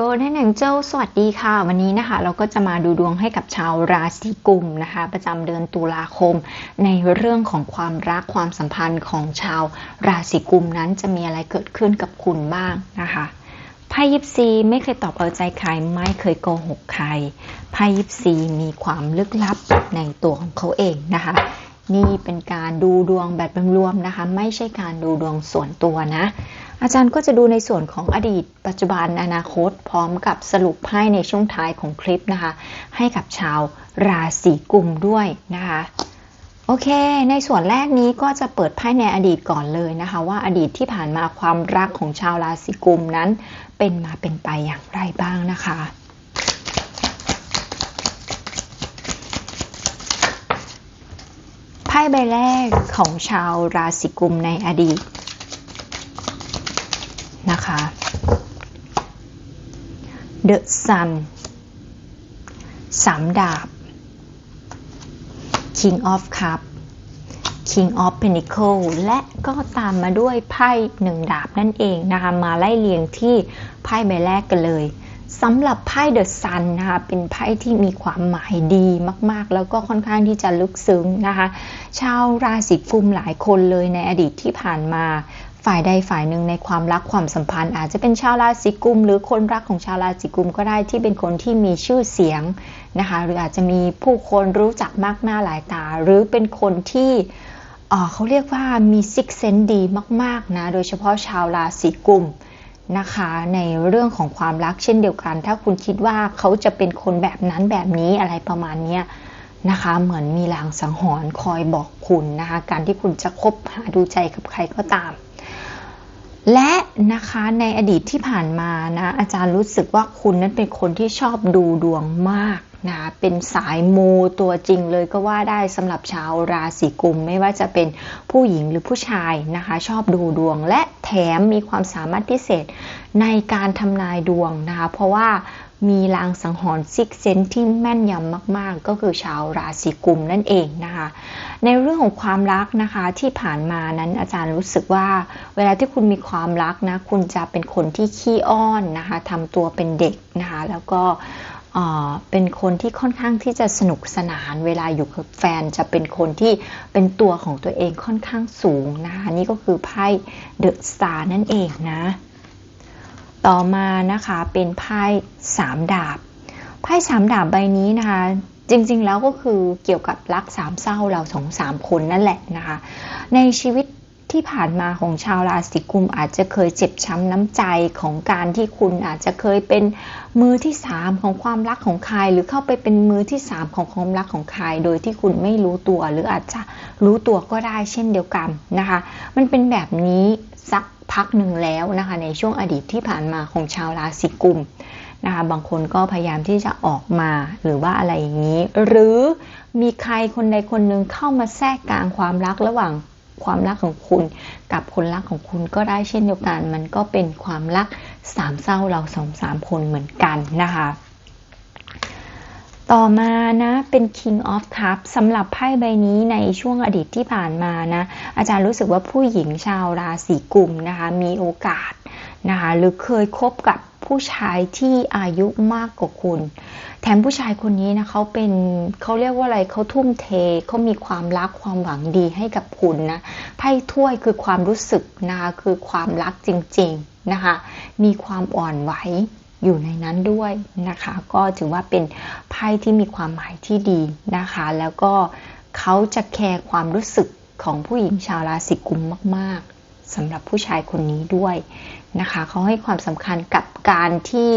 โกลเด้นแองเจลสวัสดีค่ะ วันนี้นะคะ เราก็จะมาดูดวงให้กับชาวราศีกุมนะคะ ประจำเดือนตุลาคม ในเรื่องของความรักความสัมพันธ์ของชาวราศีกุมนั้นจะมีอะไรเกิดขึ้นกับคุณบ้างนะคะไพ่ยิปซีไม่เคยตอบเอาใจใครไม่เคยโกหกใครไพ่ยิปซีมีความลึกลับในตัวของเขาเองนะคะ นี่เป็นการดูดวงแบบรวมๆนะคะ ไม่ใช่การดูดวงส่วนตัวนะ อาจารย์ก็จะดูในส่วนของอดีต ปัจจุบันอนาคต พร้อมกับสรุปไพ่ในช่วงท้ายของคลิปนะคะ ให้กับชาวราศีกุมด้วยนะคะโอเค ในส่วนแรกนี้ก็จะเปิดไพ่ในอดีตก่อนเลยนะคะ ว่าอดีตที่ผ่านมาความรักของชาวราศีกุมนั้นเป็นมาเป็นไปอย่างไรบ้างนะคะ ไพ่ใบแรกของชาวราศีกุมในอดีต นะคะ The Sun สามดาบ King of Cup King of Pentacle และก็ตามมาด้วยไพ่หนึ่งดาบนั่นเองนะคะ มาไล่เรียงที่ไพ่ใบแรกกันเลยสำหรับไพ่ The Sun นะคะเป็นไพ่ที่มีความหมายดีมากๆ แล้วก็ค่อนข้างที่จะลึกซึ้งนะคะ ชาวราศีกุมหลายคนเลยในอดีตที่ผ่านมา ฝ่ายใดฝ่ายหนึ่งในความรักความสัมพันธ์ อาจจะเป็นชาวราศีกุม หรือคนรักของชาวราศีกุมก็ได้ที่เป็นคนที่มีชื่อเสียงนะคะหรืออาจจะมีผู้คนรู้จักมากหน้าหลายตา หรือเป็นคนที่เขาเรียกว่ามีซิกเซนดีมากๆนะโดยเฉพาะชาวราศีกุมนะคะในเรื่องของความรักเช่นเดียวกัน ถ้าคุณคิดว่าเขาจะเป็นคนแบบนั้นแบบนี้อะไรประมาณนี้นะคะเหมือนมีลางสังหรณ์คอยบอกคุณนะคะการที่คุณจะคบหาดูใจกับใครก็ตาม และนะคะในอดีตที่ผ่านมานะอาจารย์รู้สึกว่าคุณนั้นเป็นคนที่ชอบดูดวงมากนะเป็นสายมูตัวจริงเลยก็ว่าได้สำหรับชาวราศีกุม ไม่ว่าจะเป็นผู้หญิงหรือผู้ชายนะคะ ชอบดูดวงและแถมมีความสามารถพิเศษในการทำนายดวงนะคะ เพราะว่า มีลางสังหรณ์ซิกเซนที่แม่นยำมากๆ ก็คือชาวราศีกุมนั่นเองนะคะ ในเรื่องของความรักนะคะที่ผ่านมานั้นอาจารย์รู้สึกว่า เวลาที่คุณมีความรักนะคุณจะเป็นคนที่ขี้อ้อนนะคะทำตัวเป็นเด็กนะคะแล้วก็เป็นคนที่ค่อนข้างที่จะสนุกสนานเวลาอยู่กับแฟนจะเป็นคนที่เป็นตัวของตัวเองค่อนข้างสูงนะคะนี่ก็คือไพ่เดอะสตาร์นั่นเองนะ ต่อมานะคะเป็นไพ่สามดาบ ไพ่สามดาบใบนี้นะคะ จริงๆแล้วก็คือเกี่ยวกับรักสามเศร้าเราสองสามคนนั่นแหละนะคะ ในชีวิต ที่ผ่านมาของชาวราศีกุมอาจจะเคยเจ็บช้ำน้ำใจของการที่คุณอาจจะเคยเป็นมือที่สามของความรักของใคร หรือเข้าไปเป็นมือที่สามของความรักของใคร โดยที่คุณไม่รู้ตัว หรืออาจจะรู้ตัวก็ได้เช่นเดียวกันนะคะ มันเป็นแบบนี้สักพักหนึ่งแล้วนะคะ ในช่วงอดีตที่ผ่านมาของชาวราศีกุมนะคะบางคนก็พยายามที่จะออกมาหรือว่าอะไรอย่างนี้ หรือมีใครคนใดคนหนึ่งเข้ามาแทรกกลางความรักระหว่าง ความรักของคุณ กับคนรักของคุณก็ได้เช่นเดียวกัน มันก็เป็นความรักสามเศร้าเราสองสามคนเหมือนกันนะคะ ต่อมานะเป็น King of Cups สำหรับไพ่ใบนี้ในช่วงอดีตที่ผ่านมานะอาจารย์รู้สึกว่าผู้หญิงชาวราศีกุมนะคะมีโอกาสนะคะหรือเคยคบกับ ผู้ชายที่อายุมากกว่าคุณ แถมผู้ชายคนนี้นะเขาเป็นเขาเรียกว่าอะไรเขาทุ่มเทเขามีความรักความหวังดีให้กับคุณนะไพ่ถ้วยคือความรู้สึกนะคะคือความรักจริงๆนะคะมีความอ่อนไหวอยู่ในนั้นด้วยนะคะ ก็ถือว่าเป็นไพ่ที่มีความหมายที่ดีนะคะ แล้วก็เขาจะแคร์ความรู้สึกของผู้หญิงชาวราศีกุมมาก ๆ สำหรับผู้ชายคนนี้ด้วยนะคะเขาให้ความสำคัญกับการที่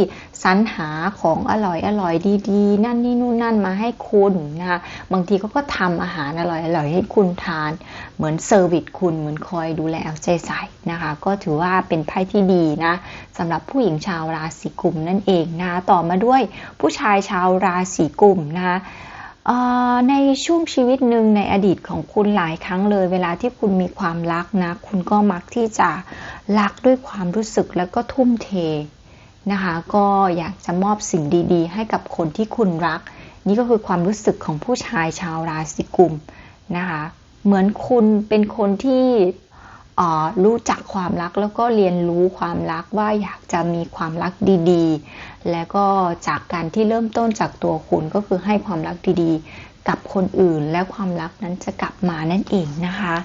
สรรหาของอร่อยอร่อยดีๆ นั่นนี่นู่นนั่นมาให้คุณนะคะบางทีเขาก็ทำอาหารอร่อยอร่อยให้คุณทาน เหมือนเซอร์วิสคุณเหมือนคอยดูแลเอาใจใส่นะคะ ก็ถือว่าเป็นไพ่ที่ดีนะสำหรับผู้หญิงชาวราศีกุมนั่นเองนะต่อมาด้วยผู้ชายชาวราศีกุมนะคะ ในช่วงชีวิตหนึ่งในอดีตของคุณหลายครั้งเลย เวลาที่คุณมีความรักนะ คุณก็มักที่จะรักด้วยความรู้สึกแล้วก็ทุ่มเทนะคะ ก็อยากจะมอบสิ่งดี ๆ ให้กับคนที่คุณรัก นี่ก็คือความรู้สึกของผู้ชายชาวราศีกุมนะคะ เหมือนคุณเป็นคนที่ รู้จักความรักแล้วก็เรียนรู้ความรักว่าอยากจะมีความรักดีๆ แล้วก็จากการที่เริ่มต้นจากตัวคุณก็คือให้ความรักดีๆ กับคนอื่น แล้วความรักนั้นจะกลับมานั่นเองนะคะ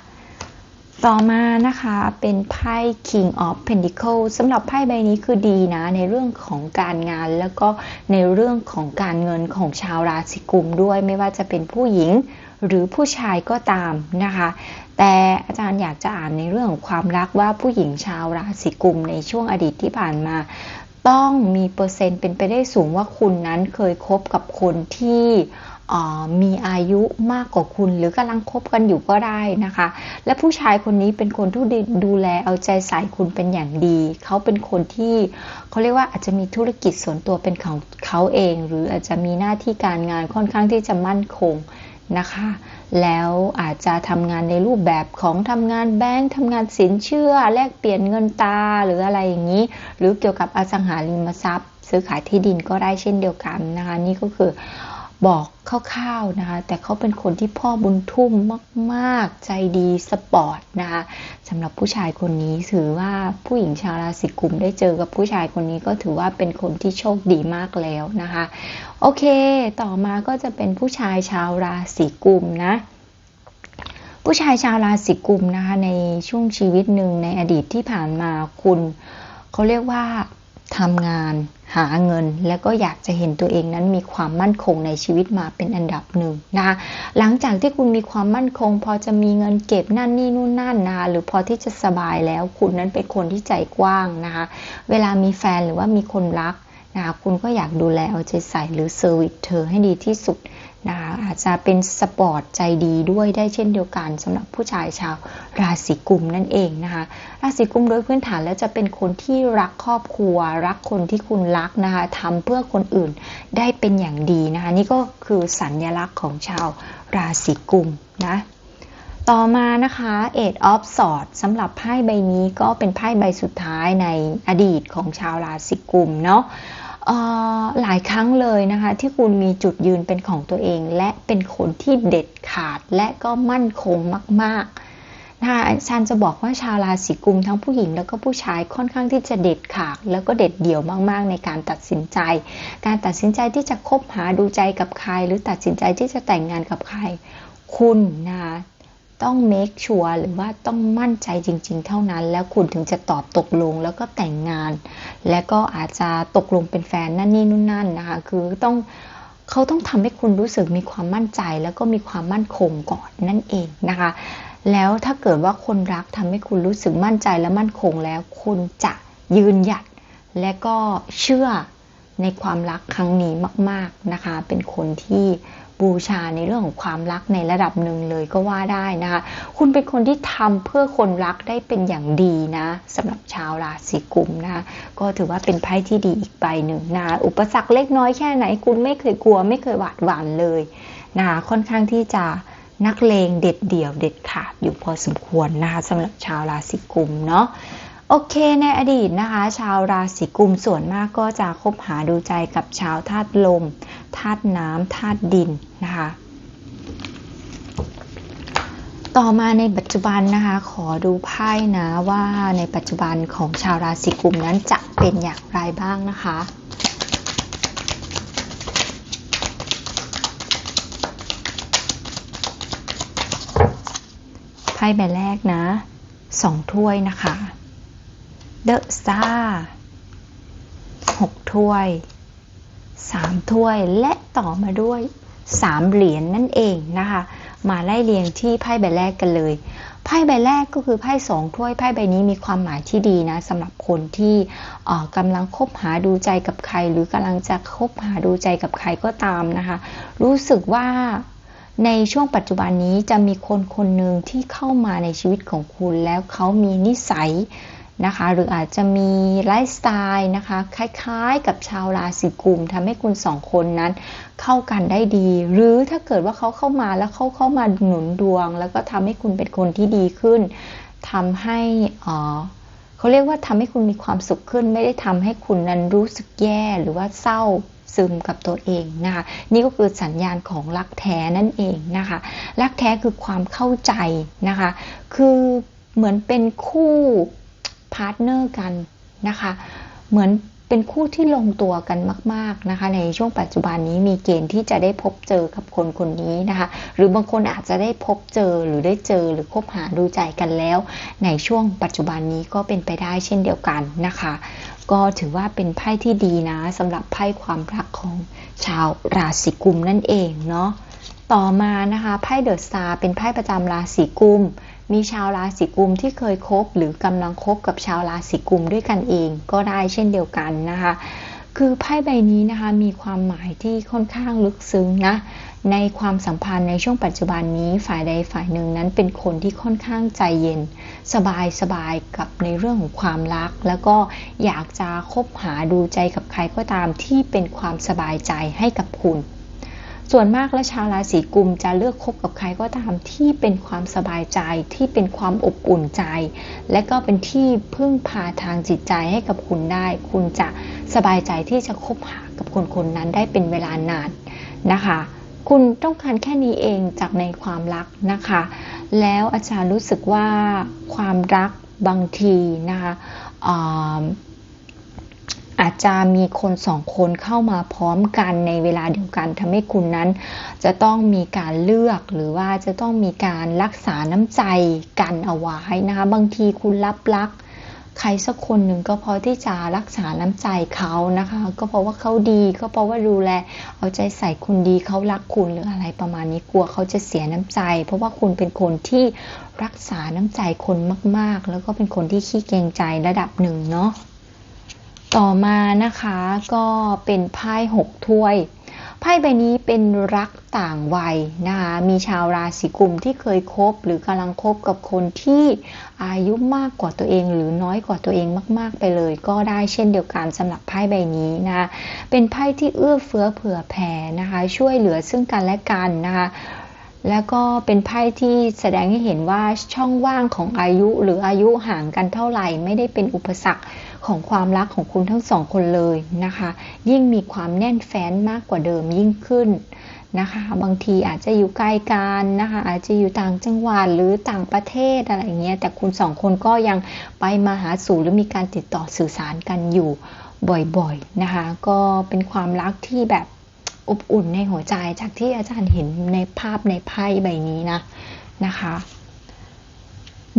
ต่อมานะคะเป็นไพ่ King of Pentacles สำหรับไพ่ใบนี้คือดีนะ ในเรื่องของการงานแล้วก็ในเรื่องของการเงินของชาวราศีกุมด้วยไม่ว่าจะเป็นผู้หญิงหรือผู้ชายก็ตามนะคะ แต่อาจารย์อยากจะอ่านในเรื่องของความรักว่าผู้หญิงชาวราศีกุมในช่วงอดีตที่ผ่านมา ต้องมีเปอร์เซ็นต์เป็นไปได้สูงว่าคุณนั้นเคยคบกับคนที่มีอายุมากกว่าคุณหรือกำลังคบกันอยู่ก็ได้นะคะ และผู้ชายคนนี้เป็นคนที่ดูแลเอาใจใส่คุณเป็นอย่างดี เขาเป็นคนที่เขาเรียกว่าอาจจะมีธุรกิจส่วนตัวเป็นของเขาเอง หรืออาจจะมีหน้าที่การงานค่อนข้างที่จะมั่นคง นะคะ แล้วอาจจะทำงานในรูปแบบของทำงานแบงค์ทำงานสินเชื่อ แลกเปลี่ยนเงินตาหรืออะไรอย่างนี้ หรือเกี่ยวกับอสังหาริมทรัพย์ ซื้อขายที่ดินก็ได้เช่นเดียวกันนะคะ นี่ก็คือ บอกคร่าวๆนะคะแต่เขาเป็นคนที่พ่อบุญทุ่มมากๆ ใจดีสปอร์ตนะคะสำหรับผู้ชายคนนี้ถือว่าผู้หญิงชาวราศีกุมได้เจอกับผู้ชายคนนี้ก็ถือว่าเป็นคนที่โชคดีมากแล้วนะคะโอเค ต่อมาก็จะเป็นผู้ชายชาวราศีกุมนะผู้ชายชาวราศีกุมนะคะในช่วงชีวิตหนึ่งในอดีตที่ผ่านมาคุณเขาเรียกว่า ทำงาน หาเงิน แล้วก็อยากจะเห็นตัวเองนั้นมีความมั่นคงในชีวิตมาเป็นอันดับหนึ่งนะคะหลังจากที่คุณมีความมั่นคง พอจะมีเงินเก็บนั่นนี่นู่นนั่นนะคะหรือพอที่จะสบายแล้ว คุณนั้นเป็นคนที่ใจกว้างนะคะเวลามีแฟนหรือว่ามีคนรักนะคะคุณก็อยากดูแลเอาใจใส่หรือเซอร์วิสเธอให้ดีที่สุด นะคะอาจจะเป็นสปอร์ตใจดีด้วยได้เช่นเดียวกันสำหรับผู้ชายชาวราศีกุมนั่นเองนะคะราศีกุมโดยพื้นฐานแล้วจะเป็นคนที่รักครอบครัว รักคนที่คุณรักนะคะทำเพื่อคนอื่นได้เป็นอย่างดีนะคะนี่ก็คือสัญญลักษณ์ของชาวราศีกุมนะต่อมานะคะ Eight of Swords สำหรับไพ่ใบนี้ก็เป็นไพ่ใบสุดท้ายในอดีตของชาวราศีกุมเนาะ หลายครั้งเลยนะคะ ที่คุณมีจุดยืนเป็นของตัวเอง และเป็นคนที่เด็ดขาดและก็มั่นคงมากๆนะคะชันจะบอกว่าชาวราศีกุมทั้งผู้หญิงแล้วก็ผู้ชายค่อนข้างที่จะเด็ดขาด แล้วก็เด็ดเดี่ยวมากๆ ในการตัดสินใจ การตัดสินใจที่จะคบหาดูใจกับใคร หรือตัดสินใจที่จะแต่งงานกับใคร คุณนะคะ ต้อง make sure หรือว่าต้องมั่นใจจริง ๆ เท่านั้น แล้วคุณถึงจะตอบตกลงแล้วก็แต่งงาน และก็อาจจะตกลงเป็นแฟนนั่นนี่นู่นนั่นนะคะ คือต้องเขาต้องทำให้คุณรู้สึกมีความมั่นใจ แล้วก็มีความมั่นคงก่อนนั่นเองนะคะ แล้วถ้าเกิดว่าคนรักทำให้คุณรู้สึกมั่นใจและมั่นคงแล้ว คุณจะยืนหยัดและก็เชื่อในความรักครั้งนี้มาก ๆนะคะ เป็นคนที่ บูชาในเรื่องของความรักในระดับหนึ่งเลยก็ว่าได้นะคะ คุณเป็นคนที่ทำเพื่อคนรักได้เป็นอย่างดีนะสำหรับชาวราศีกุมนะก็ถือว่าเป็นไพ่ที่ดีอีกใบหนึ่งนะอุปสรรคเล็กน้อยแค่ไหน คุณไม่เคยกลัว ไม่เคยหวาดหวั่นเลยนะค่อนข้างที่จะนักเลงเด็ดเดี่ยวเด็ดขาดอยู่พอสมควรนะคะสำหรับชาวราศีกุมเนาะ โอเคในอดีตนะคะ ชาวราศีกุมส่วนมากก็จะคบหาดูใจกับชาวธาตุลมธาตุน้ำธาตุดินนะคะ ต่อมาในปัจจุบันนะคะ ขอดูไพ่นะว่าในปัจจุบันของชาวราศีกุมนั้นจะเป็นอย่างไรบ้างนะคะไพ่ใบแรกนะสองถ้วยนะคะ เดอะสตาร์หกถ้วยสามถ้วยและต่อมาด้วยสามเหรียญนนั่นเองนะคะ มาไล่เรียงที่ไพ่ใบแรกกันเลยไพ่ใบแรกก็คือไพ่สองถ้วยไพ่ใบนี้มีความหมายที่ดีนะสำหรับคนที่กำลังคบหาดูใจกับใคร หรือกำลังจะคบหาดูใจกับใครก็ตามนะคะ รู้สึกว่าในช่วงปัจจุบันนี้จะมีคนคนหนึ่งที่เข้ามาในชีวิตของคุณแล้วเขามีนิสัย นะคะ หรืออาจจะมีไลฟ์สไตล์นะคะ คล้ายๆ กับชาวราศีกุมทำให้คุณสองคนนั้นเข้ากันได้ดี หรือถ้าเกิดว่าเขาเข้ามาแล้วเขาเข้ามาหนุนดวง แล้วก็ทำให้คุณเป็นคนที่ดีขึ้นทำให้เขาเรียกว่าทำให้คุณมีความสุขขึ้น ไม่ได้ทำให้คุณนั้นรู้สึกแย่หรือว่าเศร้าซึมกับตัวเองนะคะนี่ก็คือสัญญาณของรักแท้นั่นเองนะคะรักแท้คือความเข้าใจนะคะ คือเหมือนเป็นคู่ พาร์ทเนอร์กันนะคะ เหมือนเป็นคู่ที่ลงตัวกันมาก ๆนะคะ ในช่วงปัจจุบันนี้มีเกณฑ์ที่จะได้พบเจอกับคนคนนี้นะคะ หรือบางคนอาจจะได้พบเจอหรือได้เจอหรือคบหาดูใจกันแล้ว ในช่วงปัจจุบันนี้ก็เป็นไปได้เช่นเดียวกันนะคะ ก็ถือว่าเป็นไพ่ที่ดีนะสำหรับไพ่ความรักของชาวราศีกุมนั่นเองเนาะต่อมานะคะไพ่เดอะสตาร์เป็นไพ่ประจำราศีกุม มีชาวราศีกุมที่เคยคบหรือกำลังคบกับชาวราศีกุมด้วยกันเองก็ได้เช่นเดียวกันนะคะ คือไพ่ใบนี้นะคะมีความหมายที่ค่อนข้างลึกซึ้งนะในความสัมพันธ์ในช่วงปัจจุบันนี้ฝ่ายใดฝ่ายหนึ่งนั้นเป็นคนที่ค่อนข้างใจเย็น สบายสบายกับในเรื่องของความรัก แล้วก็อยากจะคบหาดูใจกับใครก็ตามที่เป็นความสบายใจให้กับคุณ ส่วนมากและชาวราศีกุมจะเลือกคบกับใครก็ตามที่เป็นความสบายใจที่เป็นความอบอุ่นใจ และก็เป็นที่พึ่งพาทางจิตใจให้กับคุณได้ คุณจะสบายใจที่จะคบหากับคนคนนั้นได้เป็นเวลานานนะคะ คุณต้องการแค่นี้เองจากในความรักนะคะ แล้วอาจารย์รู้สึกว่าความรักบางทีนะคะ อาจจะมีคนสองคนเข้ามาพร้อมกันในเวลาเดียวกันทำให้คุณนั้น จะต้องมีการเลือกหรือว่าจะต้องมีการรักษาน้ำใจกันเอาไว้นะคะ บางทีคุณรับรัก ใครสักคนหนึ่งก็เพราะที่จะรักษาน้ำใจเขานะคะ ก็เพราะว่าเขาดีก็เพราะว่าดูแล เอาใจใส่คุณดีเขารักคุณหรืออะไรประมาณนี้กลัวเขาจะเสียน้ำใจ เพราะว่าคุณเป็นคนที่รักษาน้ำใจคนมาก ๆ แล้วก็เป็นคนที่ขี้เกรงใจระดับหนึ่งเนาะ ต่อมานะคะก็เป็นไพ่หกถ้วย ไพ่ใบนี้เป็นรักต่างวัยนะคะมีชาวราศีกุมที่เคยคบ หรือกำลังคบกับคนที่อายุมากกว่าตัวเอง หรือน้อยกว่าตัวเองมาก ๆ ไปเลย ก็ได้เช่นเดียวกันสำหรับไพ่ใบนี้นะคะเป็นไพ่ที่เอื้อเฟื้อเผื่อแผ่นะคะช่วยเหลือซึ่งกันและกันนะคะแล้วก็เป็นไพ่ที่แสดงให้เห็นว่าช่องว่างของอายุหรืออายุห่างกันเท่าไหร่ ไม่ได้เป็นอุปสรรค ของความรักของคุณทั้งสองคนเลยนะคะ ยิ่งมีความแน่นแฟ้นมากกว่าเดิมยิ่งขึ้นนะคะ บางทีอาจจะอยู่ไกลกันนะคะ อาจจะอยู่ต่างจังหวัดหรือต่างประเทศอะไรเงี้ย แต่คุณสองคนก็ยังไปมาหาสู่หรือมีการติดต่อสื่อสารกันอยู่บ่อยๆนะคะ ก็เป็นความรักที่แบบอบอุ่นในหัวใจจากที่อาจารย์เห็นในภาพในไพ่ใบนี้นะนะคะ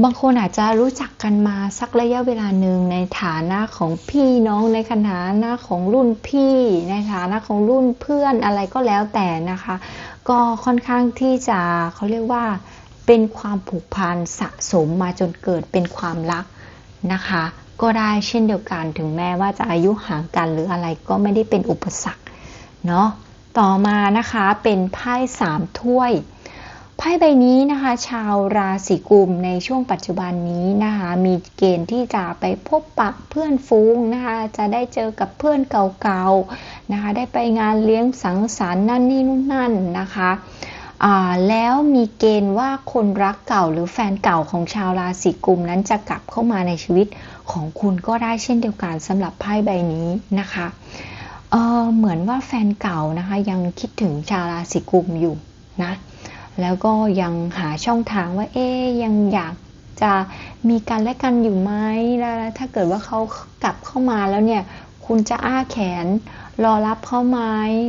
บางคนอาจจะรู้จักกันมาสักระยะเวลาหนึ่งในฐานะของพี่น้องในฐานะของรุ่นพี่ ในฐานะของรุ่นเพื่อนอะไรก็แล้วแต่นะคะ ก็ค่อนข้างที่จะเขาเรียกว่าเป็นความผูกพันสะสมมาจนเกิดเป็นความรักนะคะ ก็ได้เช่นเดียวกันถึงแม้ว่าจะอายุห่างกันหรืออะไรก็ไม่ได้เป็นอุปสรรคเนาะต่อมานะคะเป็นไพ่สามถ้วย ไพ่ใบนี้นะคะ ชาวราศีกุมในช่วงปัจจุบันนี้นะคะ มีเกณฑ์ที่จะไปพบปะเพื่อนฟูงนะคะ จะได้เจอกับเพื่อนเก่าๆนะคะ ได้ไปงานเลี้ยงสังสรรค์นั่นนี่นู่นนั่นนะคะแล้วมีเกณฑ์ว่าคนรักเก่าหรือแฟนเก่าของชาวราศีกุมนั้นจะกลับเข้ามาในชีวิตของคุณก็ได้เช่นเดียวกันสำหรับไพ่ใบนี้นะคะเเหมือนว่าแฟนเก่านะคะยังคิดถึงชาวราศีกุมอยู่นะ แล้วก็ยังหาช่องทางว่าเอ๊ยังอยากจะมีกันและกันอยู่ไหมแล้วถ้าเกิดว่าเขากลับเข้ามาแล้วเนี่ย คุณจะอ้าแขนรอรับเขาไหม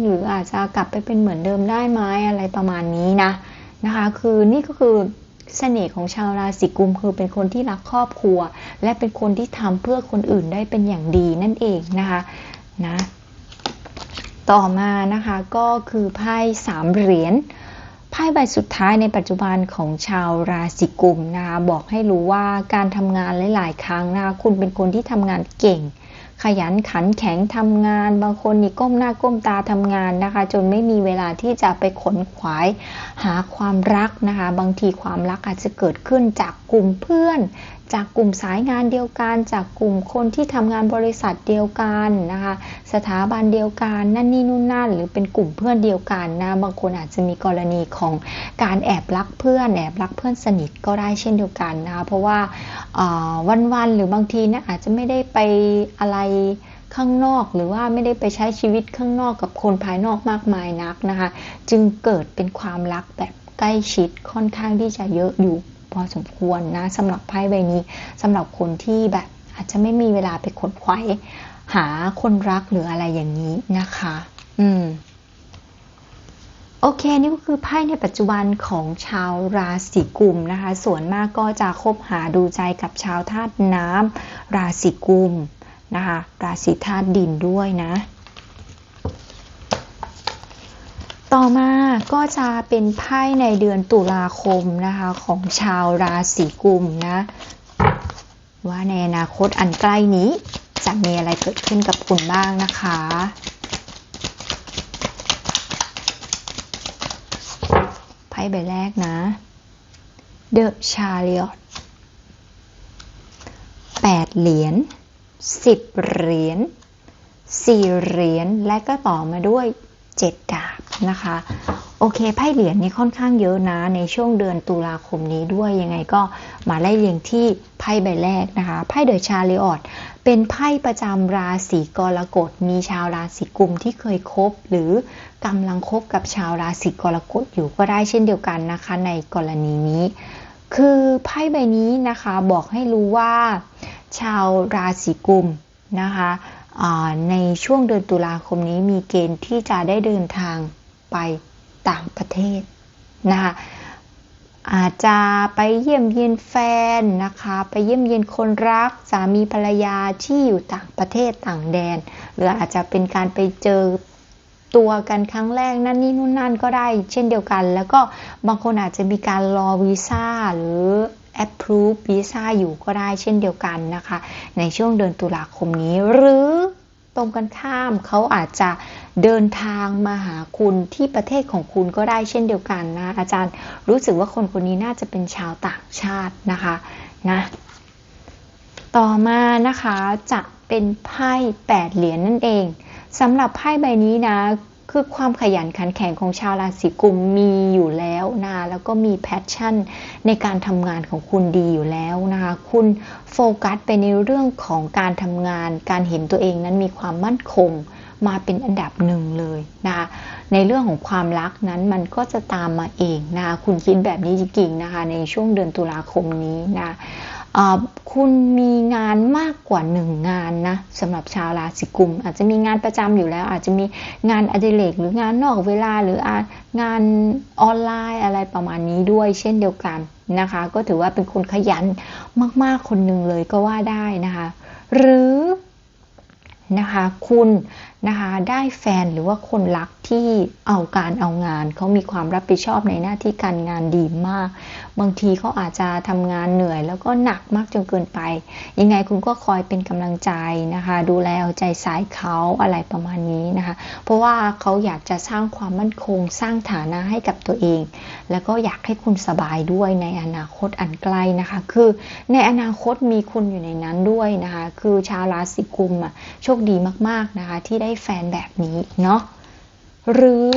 หรืออาจจะกลับไปเป็นเหมือนเดิมได้ไหมอะไรประมาณนี้นะนะคะ คือนี่ก็คือเสน่ห์ของชาวราศีกุมคือเป็นคนที่รักครอบครัว และเป็นคนที่ทำเพื่อคนอื่นได้เป็นอย่างดีนั่นเองนะคะนะต่อมานะคะก็คือไพ่สามเหรียญ พ่ใบสุดท้ายในปัจจุบันของชาวราศีกุมนะคะบอกให้รู้ว่าการทำงานหลาย ๆ ครั้งนะคะคุณเป็นคนที่ทำงานเก่ง ขยันขันแข็งทำงาน บางคนนี่ก้มหน้าก้มตาทำงานนะคะ จนไม่มีเวลาที่จะไปขนขวายหาความรักนะคะ บางทีความรักอาจจะเกิดขึ้นจากกลุ่มเพื่อน จากกลุ่มสายงานเดียวกัน จากกลุ่มคนที่ทำงานบริษัทเดียวกันนะคะ สถาบันเดียวกันนั่นนี่นู่นนั่น หรือเป็นกลุ่มเพื่อนเดียวกันนะบางคนอาจจะมีกรณีของการแอบรักเพื่อนแอบรักเพื่อนสนิทก็ได้เช่นเดียวกันนะคะเพราะว่าวันๆหรือบางทีนะอาจจะไม่ได้ไปอะไรข้างนอกหรือว่าไม่ได้ไปใช้ชีวิตข้างนอกกับคนภายนอกมากมายนักนะคะ จึงเกิดเป็นความรักแบบใกล้ชิดค่อนข้างที่จะเยอะอยู่ พอสมควรนะสำหรับไพ่ใบนี้สำหรับคนที่แบบอาจจะไม่มีเวลาไปขนขวาหาคนรักหรืออะไรอย่างนี้นะคะ อืมโอเค นี่ก็คือไพ่ในปัจจุบันของชาวราศีกุมนะคะ ส่วนมากก็จะคบหาดูใจกับชาวธาตุน้ำราศีกุมนะคะ ราศีธาตุดินด้วยนะ ต่อมาก็จะเป็นไพ่ในเดือนตุลาคมนะคะของชาวราศีกุมนะ ว่าในอนาคตอันใกล้นี้จะมีอะไรเกิดขึ้นกับคุณบ้างนะคะ ไพ่ใบแรกนะ The Chariot 8เหรียญ10เหรียญ4เหรียญและก็ต่อมาด้วย 7 ดาบ นะคะ โอเคไพ่เหรียญนี่ค่อนข้างเยอะนะ ในช่วงเดือนตุลาคมนี้ด้วยยังไงก็มาไล่เรียงที่ไพ่ใบแรกนะคะไพ่เดอะชาริออตเป็นไพ่ประจำราศีกรกฎมีชาวราศีกุมที่เคยคบ หรือกำลังคบกับชาวราศีกรกฎอยู่ก็ได้เช่นเดียวกันนะคะ ในกรณีนี้ คือไพ่ใบนี้นะคะบอกให้รู้ว่า ชาวราศีกุมนะคะในช่วงเดือนตุลาคมนี้มีเกณฑ์ที่จะได้เดินทาง ไปต่างประเทศนะคะอาจจะไปเยี่ยมเยียนแฟนนะคะ ไปเยี่ยมเยียนคนรักสามีภรรยาที่อยู่ต่างประเทศต่างแดน หรืออาจจะเป็นการไปเจอตัวกันครั้งแรกนั่นนี่นู่นนั่นก็ได้เช่นเดียวกัน แล้วก็บางคนอาจจะมีการรอวีซ่าหรือ approve วีซ่าอยู่ก็ได้เช่นเดียวกันนะคะ ในช่วงเดือนตุลาคมนี้หรือ ตรงกันข้าม เขาอาจจะเดินทางมาหาคุณที่ประเทศของคุณก็ได้เช่นเดียวกันนะ อาจารย์รู้สึกว่าคนคนนี้น่าจะเป็นชาวต่างชาตินะคะนะต่อมานะคะจะเป็นไพ่แปดเหรียญนนั่นเองสำหรับไพ่ใบนี้นะ คือความขยันขันแข็งของชาวราศีกุมมีอยู่แล้วนะแล้วก็มีแพชชั่นในการทำงานของคุณดีอยู่แล้วนะคะคุณโฟกัสไปในเรื่องของการทำงาน การเห็นตัวเองนั้นมีความมั่นคงมาเป็นอันดับหนึ่งเลยนะคะในเรื่องของความรักนั้นมันก็จะตามมาเองนะคะคุณคิดแบบนี้จริงๆนะคะในช่วงเดือนตุลาคมนี้นะ คุณมีงานมากกว่าหนึ่งงานนะสำหรับชาวราศีกุม อาจจะมีงานประจำอยู่แล้ว อาจจะมีงานอดิเรกหรืองานนอกเวลาหรืองานออนไลน์อะไรประมาณนี้ด้วย เช่นเดียวกันนะคะ ก็ถือว่าเป็นคนขยันมากๆคนหนึ่งเลยก็ว่าได้นะคะ หรือนะคะคุณนะคะได้แฟนหรือว่าคนรักที่เอาการเอางานเขามีความรับผิดชอบในหน้าที่การงานดีมาก บางทีเขาอาจจะทำงานเหนื่อย แล้วก็หนักมากจนเกินไป ยังไงคุณก็คอยเป็นกำลังใจนะคะ ดูแลเอาใจใส่เขาอะไรประมาณนี้นะคะ เพราะว่าเขาอยากจะสร้างความมั่นคง สร้างฐานะให้กับตัวเอง แล้วก็อยากให้คุณสบายด้วยในอนาคตอันใกล้นะคะ คือในอนาคตมีคุณอยู่ในนั้นด้วยนะคะ คือชาวราศีกุมอะโชคดีมากๆนะคะ ที่ได้แฟนแบบนี้เนาะหรือ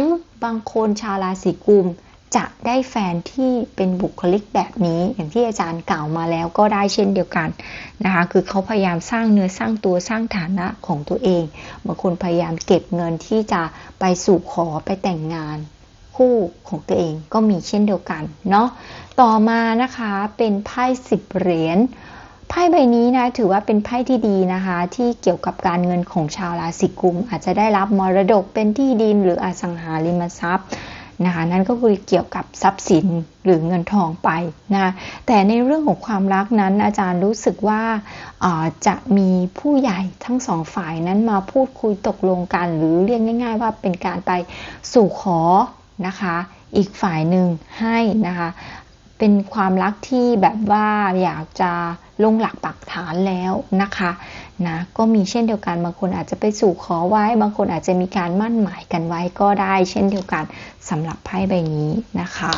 บางคนชาวราศีกุม จะได้แฟนที่เป็นบุคลิกแบบนี้ อย่างที่อาจารย์กล่าวมาแล้วก็ได้เช่นเดียวกันนะคะคือเขาพยายามสร้างเนื้อสร้างตัวสร้างฐานะของตัวเองบางคนพยายามเก็บเงินที่จะไปสู่ขอไปแต่งงานคู่ของตัวเองก็มีเช่นเดียวกันเนาะต่อมานะคะเป็นไพ่สิบเหรียญไพ่ใบนี้นะถือว่าเป็นไพ่ที่ดีนะคะ ที่เกี่ยวกับการเงินของชาวราศีกุม อาจจะได้รับมรดกเป็นที่ดินหรืออสังหาริมทรัพย์ นะคะนั่นก็คือเกี่ยวกับทรัพย์สินหรือเงินทองไปนะแต่ในเรื่องของความรักนั้นอาจารย์รู้สึกว่าจะมีผู้ใหญ่ทั้งสองฝ่ายนั้นมาพูดคุยตกลงกัน หรือเรียกง่าย ๆ ว่าเป็นการไปสู่ขอนะคะ อีกฝ่ายหนึ่งให้นะคะ เป็นความรักที่แบบว่าอยากจะลงหลักปักฐานแล้วนะคะนะก็มีเช่นเดียวกันบางคนอาจจะไปสู่ขอไว้ บางคนอาจจะมีการมั่นหมายกันไว้ก็ได้ เช่นเดียวกันสำหรับไพ่ใบนี้นะคะ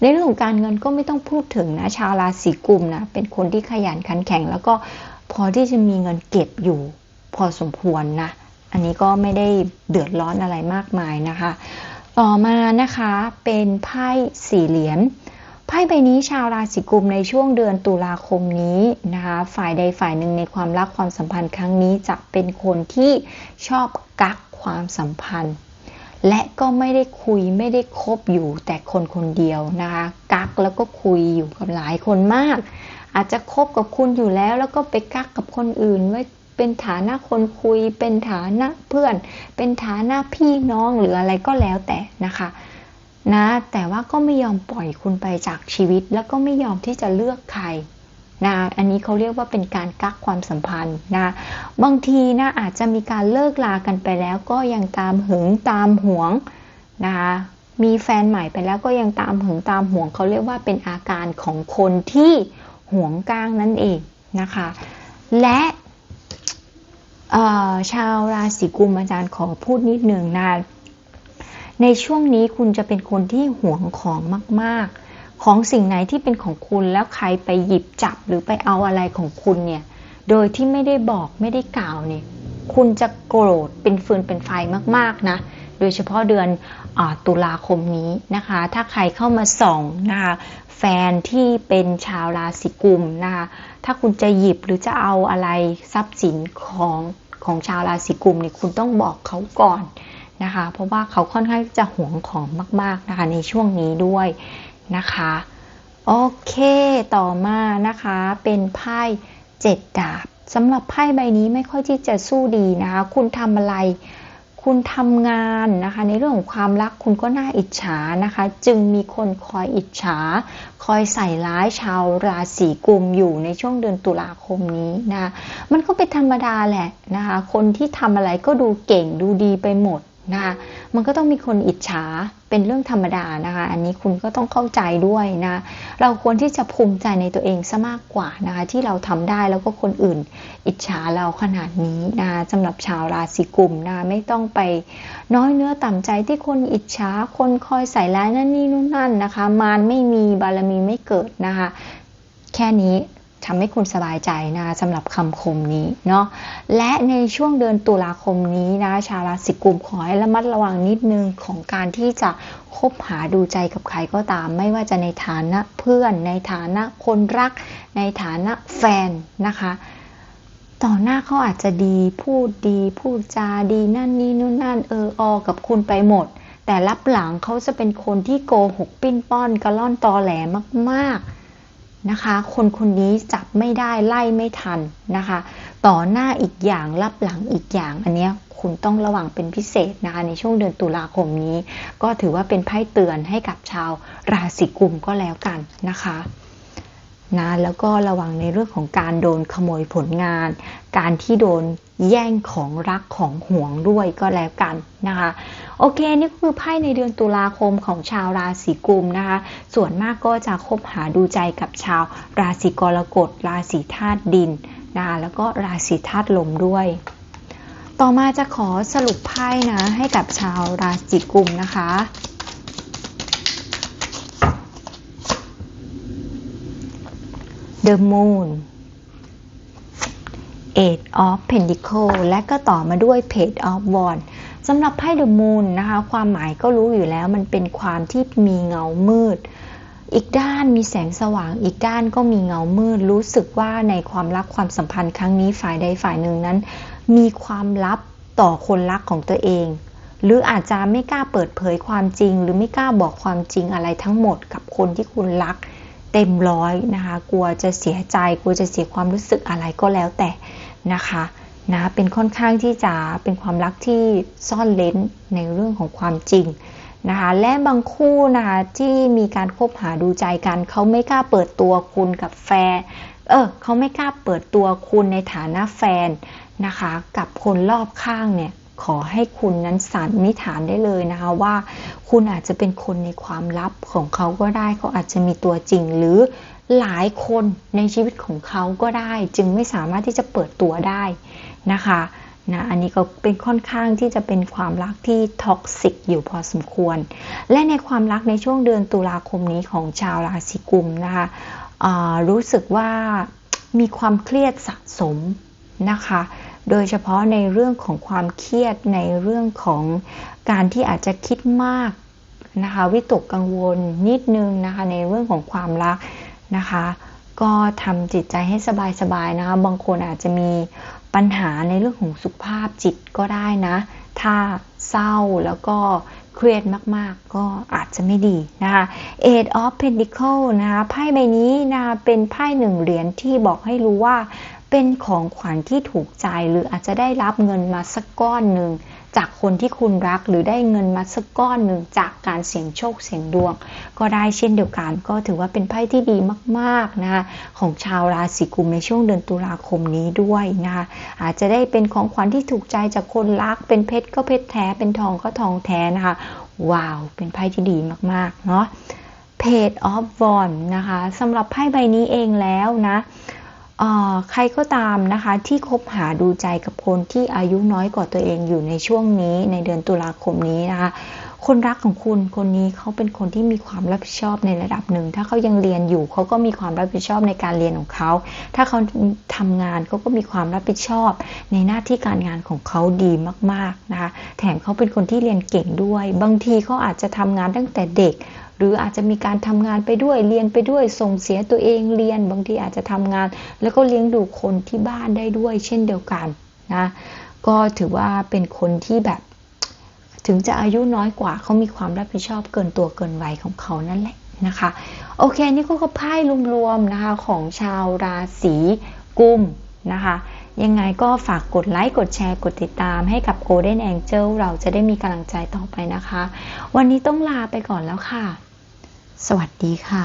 ในเรื่องของการเงินก็ไม่ต้องพูดถึงนะชาวราศีกุมนะเป็นคนที่ขยันขันแข็ง แล้วก็พอที่จะมีเงินเก็บอยู่พอสมควรนะอันนี้ก็ไม่ได้เดือดร้อนอะไรมากมายนะคะ ต่อมานะคะเป็นไพ่สี่เหรียญ ไพ่ใบนี้ชาวราศีกุมในช่วงเดือนตุลาคมนี้นะคะฝ่ายใดฝ่ายหนึ่งในความรักความสัมพันธ์ครั้งนี้จะเป็นคนที่ชอบกักความสัมพันธ์ และก็ไม่ได้คุยไม่ได้คบอยู่แต่คนคนเดียวนะคะกักแล้วก็คุยอยู่กับหลายคนมาก อาจจะคบกับคุณอยู่แล้ว แล้วก็ไปกักกับคนอื่นไว้เป็นฐานะคนคุย เป็นฐานะเพื่อน เป็นฐานะพี่น้องหรืออะไรก็แล้วแต่นะคะ นะ แต่ว่าก็ไม่ยอมปล่อยคุณไปจากชีวิต แล้วก็ไม่ยอมที่จะเลือกใครนะอันนี้เขาเรียกว่าเป็นการกักความสัมพันธ์นะบางทีนะอาจจะมีการเลิกลากันไปแล้วก็ยังตามหึงตามหวงนะคะมีแฟนใหม่ไปแล้วก็ยังตามหึงตามหวงเขาเรียกว่าเป็นอาการของคนที่หวงก้างนั่นเองนะคะ และชาวราศีกุมอาจารย์ขอพูดนิดหนึ่งนะ ในช่วงนี้คุณจะเป็นคนที่หวงของมาก ๆ ของสิ่งไหนที่เป็นของคุณแล้วใครไปหยิบจับหรือไปเอาอะไรของคุณเนี่ย โดยที่ไม่ได้บอกไม่ได้กล่าวเนี่ย คุณจะโกรธเป็นฟืนเป็นไฟมาก ๆ นะ โดยเฉพาะเดือนอตุลาคมนี้นะคะ ถ้าใครเข้ามาส่องนะคะ แฟนที่เป็นชาวราศีกุมนะคะ ถ้าคุณจะหยิบหรือจะเอาอะไรทรัพย์สินของของชาวราศีกุมเนี่ย คุณต้องบอกเขาก่อน นะคะ เพราะว่าเขาค่อนข้างจะหวงของมาก ๆ นะคะ ในช่วงนี้ด้วยนะคะ โอเคต่อมานะคะเป็นไพ่เจ็ดดาบสำหรับไพ่ใบนี้ไม่ค่อยที่จะสู้ดีนะคะ คุณทำอะไร คุณทำงานนะคะ ในเรื่องของความรักคุณก็น่าอิจฉานะคะ จึงมีคนคอยอิจฉา คอยใส่ร้ายชาวราศีกุมอยู่ในช่วงเดือนตุลาคมนี้นะ มันก็เป็นธรรมดาแหละนะคะ คนที่ทำอะไรก็ดูเก่งดูดีไปหมด นะคะ มันก็ต้องมีคนอิจฉาเป็นเรื่องธรรมดานะคะ อันนี้คุณก็ต้องเข้าใจด้วยนะ เราควรที่จะภูมิใจในตัวเองซะมากกว่านะคะ ที่เราทำได้แล้วก็คนอื่น อิจฉาเราขนาดนี้นะสำหรับชาวราศีกุมนะไม่ต้องไปน้อยเนื้อต่ำใจที่คนอิจฉาคนคอยใส่ร้ายนั่นนี่นู่นนั่นนะคะ มารไม่มีบารมีไม่เกิดนะคะ แค่นี้ ทำให้คุณสบายใจนะสำหรับคำคมนี้เนาะและในช่วงเดือนตุลาคมนี้นะชาวราศีกุมขอให้ระมัดระวังนิดนึงของการที่จะคบหาดูใจกับใครก็ตาม ไม่ว่าจะในฐานะเพื่อน ในฐานะคนรัก ในฐานะแฟนนะคะ ต่อหน้าเขาอาจจะดีพูดดี พูดจาดีนั่นนี่นู่นนั่นเอออกับคุณไปหมด แต่รับหลังเขาจะเป็นคนที่โกหกปิ้นป้อนกระล่อนตอแหลมากๆ นะคะ คนคนนี้จับไม่ได้ไล่ไม่ทันนะคะ ต่อหน้าอีกอย่างรับหลังอีกอย่าง อันนี้คุณต้องระวังเป็นพิเศษนะคะในช่วงเดือนตุลาคมนี้ ก็ถือว่าเป็นไพ่เตือนให้กับชาวราศีกุมก็แล้วกันนะคะนะแล้วก็ระวังในเรื่องของการโดนขโมยผลงาน การที่โดน แย่งของรักของห่วงด้วยก็แล้วกันนะคะ โอเค นี่คือไพ่ในเดือนตุลาคมของชาวราศีกุมนะคะ ส่วนมากก็จะคบหาดูใจกับชาวราศีกรกฎราศีธาตุดินนะคะแล้วก็ราศีธาตุลมด้วย ต่อมาจะขอสรุปไพ่นะให้กับชาวราศีกุมนะคะ The Moon Eight of Pentacle และก็ต่อมาด้วย Page of Wands สำหรับไพ่ The Moon นะคะ ความหมายก็รู้อยู่แล้วมันเป็นความที่มีเงามืด อีกด้านมีแสงสว่าง อีกด้านก็มีเงามืด รู้สึกว่าในความรักความสัมพันธ์ครั้งนี้ฝ่ายใดฝ่ายหนึ่งนั้น มีความลับต่อคนรักของตัวเอง หรืออาจจะไม่กล้าเปิดเผยความจริง หรือไม่กล้าบอกความจริงอะไรทั้งหมดกับคนที่คุณรักเต็มร้อยนะคะ กลัวจะเสียใจ กลัวจะเสียความรู้สึกอะไรก็แล้วแต่ นะคะนะเป็นค่อนข้างที่จะเป็นความรักที่ซ่อนเลนในเรื่องของความจริงนะคะและบางคู่นะคะที่มีการคบหาดูใจกันเขาไม่กล้าเปิดตัวคุณกับแฟนเออเขาไม่กล้าเปิดตัวคุณในฐานะแฟนนะคะกับคนรอบข้างเนี่ยขอให้คุณนั้นสันนิษฐานได้เลยนะคะว่าคุณอาจจะเป็นคนในความลับของเขาก็ได้เขาอาจจะมีตัวจริงหรือ หลายคนในชีวิตของเขาก็ได้ จึงไม่สามารถที่จะเปิดตัวได้นะคะนะอันนี้ก็เป็นค่อนข้างที่จะเป็นความรักที่ท็อกซิกอยู่พอสมควร และในความรักในช่วงเดือนตุลาคมนี้ของชาวราศีกุมนะคะรู้สึกว่ามีความเครียดสะสมนะคะ โดยเฉพาะในเรื่องของความเครียดในเรื่องของการที่อาจจะคิดมากนะคะวิตกกังวลนิดนึงนะคะในเรื่องของความรัก นะคะ ก็ทำจิตใจให้สบายๆนะคะ บางคนอาจจะมีปัญหาในเรื่องของสุขภาพจิตก็ได้นะ ถ้าเศร้าแล้วก็เครียดมาก ๆ ก็อาจจะไม่ดีนะคะ Eight of Pentacle นะคะไพ่ใบนี้นะคะเป็นไพ่หนึ่งเหรียญที่บอกให้รู้ว่าเป็นของขวัญที่ถูกใจหรืออาจจะได้รับเงินมาสักก้อนหนึ่ง จากคนที่คุณรักหรือได้เงินมาสักก้อนหนึ่งจากการเสี่ยงโชคเสี่ยงดวง ก็ได้เช่นเดียวกัน ก็ถือว่าเป็นไพ่ที่ดีมากๆนะคะของชาวราศีกุมในช่วงเดือนตุลาคมนี้ด้วยนะคะอาจจะได้เป็นของขวัญที่ถูกใจจากคนรัก เป็นเพชรก็เพชรแท้เป็นทองก็ทองแท้นะคะว้าวเป็นไพ่ที่ดีมากๆเนาะ Page of w a n d นะคะสำหรับไพ่ใบนี้เองแล้วนะ ใครก็ตามนะคะที่คบหาดูใจกับคนที่อายุน้อยกว่าตัวเองอยู่ในช่วงนี้ในเดือนตุลาคมนี้นะคะคนรักของคุณคนนี้เขาเป็นคนที่มีความรับผิดชอบในระดับหนึ่ง ถ้าเขายังเรียนอยู่เขาก็มีความรับผิดชอบในการเรียนของเขา ถ้าเขาทำงานเขาก็มีความรับผิดชอบ ในหน้าที่การงานของเขาดีมากๆนะคะแถมเขาเป็นคนที่เรียนเก่งด้วย บางทีเขาอาจจะทำงานตั้งแต่เด็ก หรืออาจจะมีการทำงานไปด้วยเรียนไปด้วยส่งเสียตัวเองเรียน บางทีอาจจะทำงาน แล้วก็เลี้ยงดูคนที่บ้านได้ด้วย เช่นเดียวกันนะก็ถือว่าเป็นคนที่แบบ ถึงจะอายุน้อยกว่าเขามีความรับผิดชอบเกินตัวเกินวัยของเขานั่นแหละนะคะโอเคนี่ก็คือไพ่รวมๆนะคะของชาวราศีกุมนะคะยังไงก็ฝากกดไลค์กดแชร์กดติดตามให้กับ Golden Angel เราจะได้มีกำลังใจต่อไปนะคะ วันนี้ต้องลาไปก่อนแล้วค่ะ สวัสดีค่ะ